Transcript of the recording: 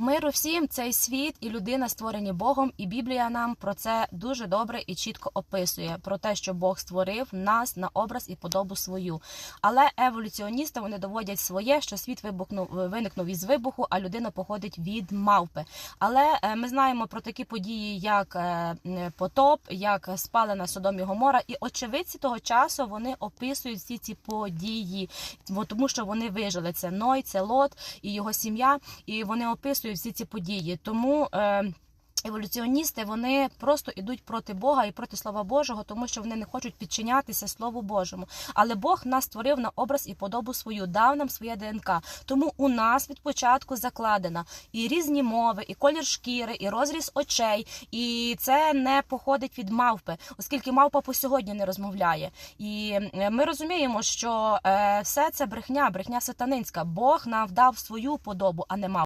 Миру всім цей світ і людина створені Богом, і Біблія нам про це дуже добре і чітко описує про те, що Бог створив нас на образ і подобу свою. Але еволюціоністи вони доводять своє, що світ вибухнув виникнув із вибуху, а людина походить від мавпи. Але е, ми знаємо про такі події, як е, потоп, як спалена Содом і Гомора, і очевидці того часу вони описують всі ці події, тому що вони вижили. Це Ной, це Лот і його сім'я, і вони описують всі ці події. Тому. Е, Еволюціоністи вони просто йдуть проти Бога і проти Слова Божого, тому що вони не хочуть підчинятися Слову Божому. Але Бог нас створив на образ і подобу свою, дав нам своє ДНК. Тому у нас від початку закладена і різні мови, і колір шкіри, і розріз очей. І це не походить від мавпи, оскільки мавпа по сьогодні не розмовляє. І е, ми розуміємо, що е, все це брехня, брехня сатанинська. Бог нам дав свою подобу, а не мавпу.